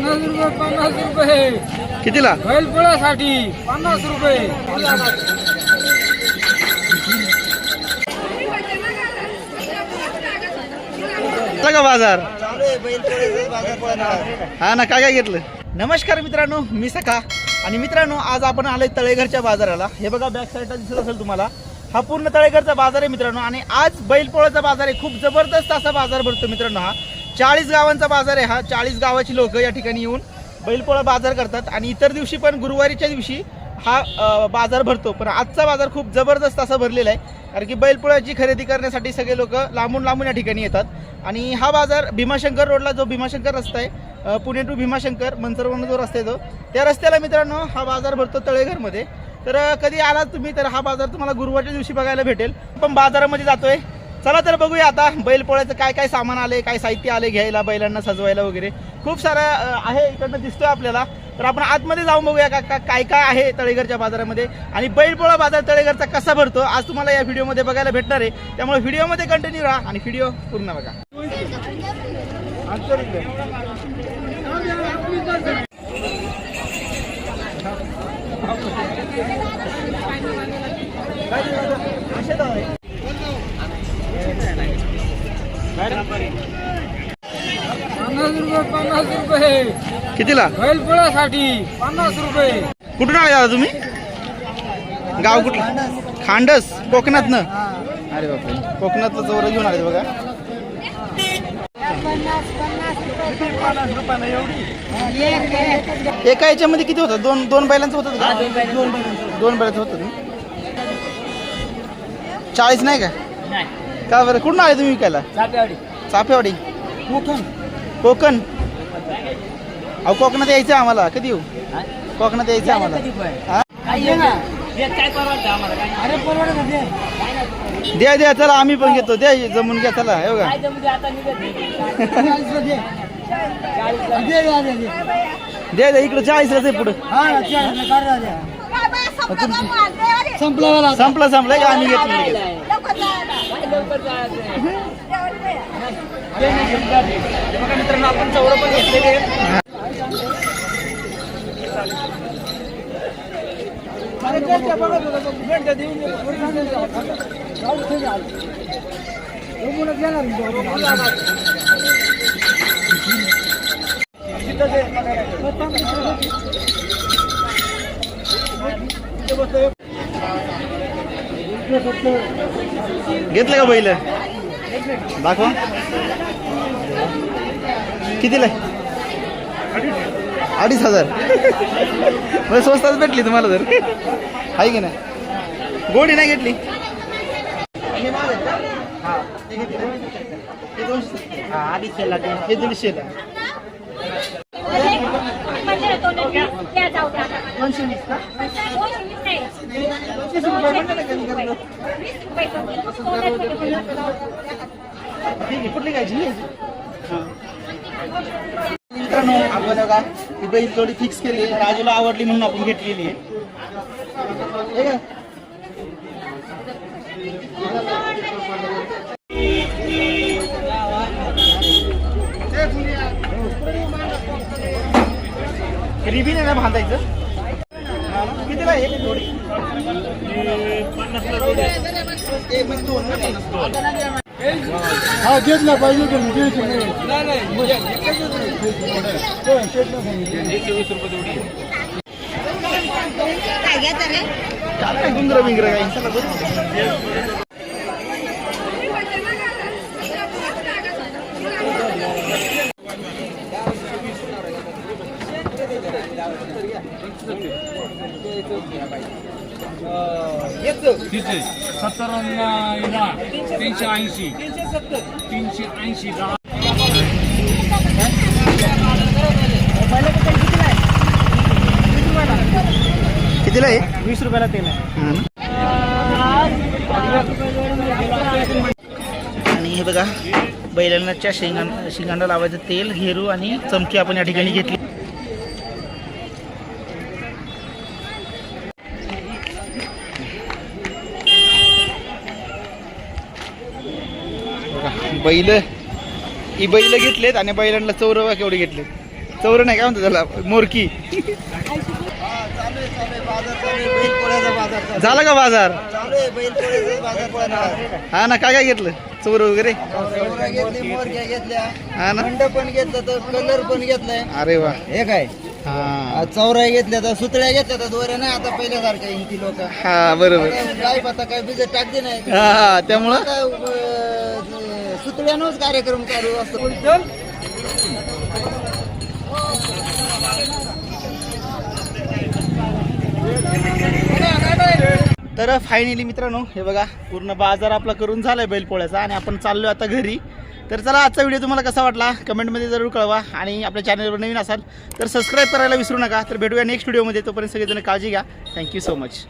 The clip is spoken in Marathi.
पन्नास रुपये पन्नास रुपये. कितीला? बैलपोळ्यासाठी पन्नास रुपये. झाला का बाजार? हा ना काय काय घेतलं? नमस्कार मित्रांनो मी सखा. आणि मित्रांनो आज आपण आलोय तळेघरच्या बाजाराला. हे बघा बॅक साईडला दिसत असेल तुम्हाला. हा पूर्ण तळेघरचा बाजार आहे मित्रांनो. आणि आज बैलपोळ्याचा बाजार आहे. खूप जबरदस्त असा बाजार भरतो मित्रांनो हा. चाळीस गावांचा बाजार आहे हा. चाळीस गावाची लोक या ठिकाणी येऊन बैलपोळा बाजार करतात. आणि इतर दिवशी पण गुरुवारीच्या दिवशी हा बाजार भरतो. पण आजचा बाजार खूप जबरदस्त असा भरलेला आहे. कारण की बैलपोळ्याची खरेदी करण्यासाठी सगळे लोक लांबून लांबून या ठिकाणी येतात. आणि हा बाजार भीमाशंकर रोडला जो भीमाशंकर रस्ता आहे पुणे टू भीमाशंकर मनसरवरून जो रस्ता आहे तो त्या रस्त्याला मित्रांनो हा बाजार भरतो तळेघरमध्ये. तर कधी आलात तुम्ही तर हा बाजार तुम्हाला गुरुवारच्या दिवशी बघायला भेटेल. पण बाजारामध्ये जातोय. चला तर बघूया आता बैलपोळ्याचं काय काय सामान आले काय साहित्य आले घ्यायला बैलांना सजवायला वगैरे. खूप सारं आहे इकडनं दिसतोय आपल्याला. तर आपण आतमध्ये जाऊन बघूया का का- काय काय आहे तळेघरच्या बाजारामध्ये. आणि बैलपोळा बाजार तळेघरचा कसा भरतो आज तुम्हाला या व्हिडिओमध्ये बघायला भेटणार आहे. त्यामुळे व्हिडिओमध्ये कंटिन्यू राहा आणि व्हिडिओ पूर्ण बघा. पन्नास रुपये पन्नास रुपये. कितीला? बैलपोळ्यासाठी पन्नास रुपये. कुठून आले दादा तुम्ही? गाव कुठलं? खांडस कोकणातनं. अरे बापरे. कोकणातलं चौर घेऊन आले बघा. एका याच्यामध्ये किती होतं? दोन दोन बैलांचं होतं का? दोन बैलांचं. होतं ना? चाळीस नाही का? का बरं? कुठून आले तुम्ही विकायला? चापेवाडी. कोकण अहो कोकणात यायचं आम्हाला कधी येऊ कोकणात यायचं आम्हाला हा? द्या द्या चला आम्ही पण घेतो द्या जमून घ्या चला हे बघा द्या द्या इकडे चाळीसलाच आहे पुढं संपला संपलं संपलं का आम्ही. हे बघा मित्रांनो आपण चौरं पण घेतलेले घेतलं का पहिलं? दाखवा. कितीला? अडीच हजार. म्हणजे स्वस्तात भेटली तुम्हाला तर. आहे की नाही? गोडी नाही घेतली? हे दीडशे दोनशे वीस का ठीक आहे कुठली घ्यायची मित्रांनो आपण बघा ही बैल थोडी फिक्स केली. राजूला आवडली म्हणून आपण घेतलेली आहे का? रिबीन आहे ना बांधायचं कितीला आहे थोडी एक म्हणजे दोन ना, पन्नास दोन. हा घेतला पाहिजे की नाही? नाही. काय नाही, गुंगरं तिथे सत्तर तीनशे ऐंशी. तीनशे ऐंशी दहा कितीला आहे? वीस रुपयाला तेल आहे. आणि हे बघा बैलांच्या शेंगांना शिंगांना लावायचं तेल घेरू आणि चमकी आपण या ठिकाणी घेतली. बैल ही बैल घेतलेत आणि बैलांना चौरवा केवढे घेतलेत. चौर नाही काय म्हणतो त्याला? मोरकी. झाला का बाजार? हा ना काय काय घेतलं? चौर वगैरे? हा ना. पण घेतलं तर कलर पण घेतलाय अरे वा. हे. काय हा चौऱ्या घेतल्या तर सुतळ्या घेतल्या तर दोऱ्या नाही आता पहिल्यासारख्या हिंदी लोक हा बरोबर काय पता काय बिजत टाकते नाही हा त्यामुळं? आता, सुतळ्यानंच कार्यक्रम चालू असतो. तर फायनली मित्रांनो हे बघा पूर्ण बाजार आपला करून झालाय बैलपोळ्याचा आणि आपण चाललोय आता घरी. तर चला आजचा व्हिडिओ तुम्हाला कसा वाटला? कमेंटमध्ये जरूर कळवा आणि आपल्या चॅनलवर नवीन असाल तर सबस्क्राईब करायला विसरू नका. तर भेटूया नेक्स्ट व्हिडिओमध्ये तोपर्यंत सगळेजण काळजी घ्या. Thank you so much